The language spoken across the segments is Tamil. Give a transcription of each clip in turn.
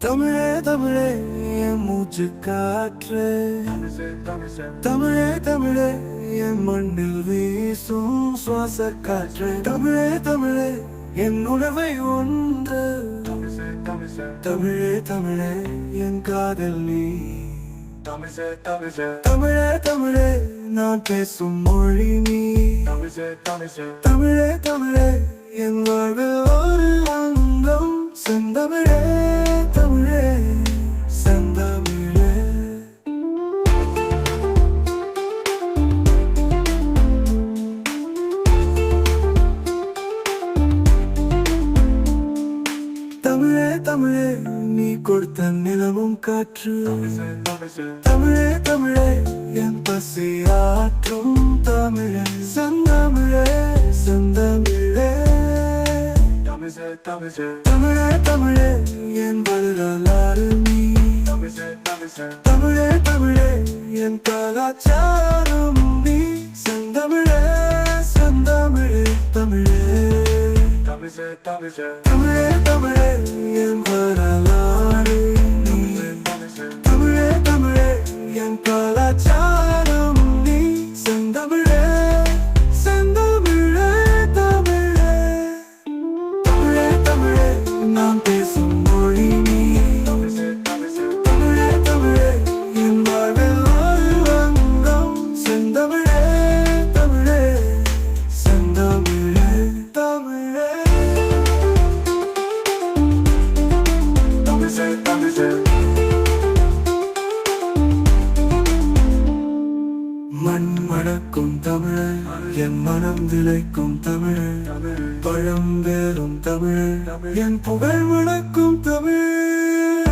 தமிழே தமிழே என் மூச்சு காற்று. தமிழே தமிழே என் மண்ணில் வீசும் சுவாச காற்று தமிழே தமிழே என் உணவை ஒன்று. தமிழே தமிழே என் காதல் நீ. தமிழே தமிழே நான் பேசும் மொழி நீ. தமிழே தமிழே என் வாழ்வில் ஒரு அங்கம். செந்தமிழே தமிழே நீ கொடுத்த நிலவும் காற்று. தமிழே தமிழே என் பசி ஆற்றும் தமிழே. செந்தமிழே செந்தமிழே. தமிழே தமிழே என் வரலாறு நீ. தமிழே தமிழே என் கலாச்சாரம் நீ. செந்தமிழே செந்தமிழே தமிழே. தமிழே தமிழே. ng மணக்கும் தமிழ் என் மனம் விளைக்கும் தமிழ். பழம் வேறும் தமிழ் என் புகழ் முழக்கும் தமிழ்.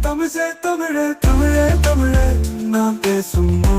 தமிழே தமிழே தமிழே தமிழே நான் பேசும் மொழி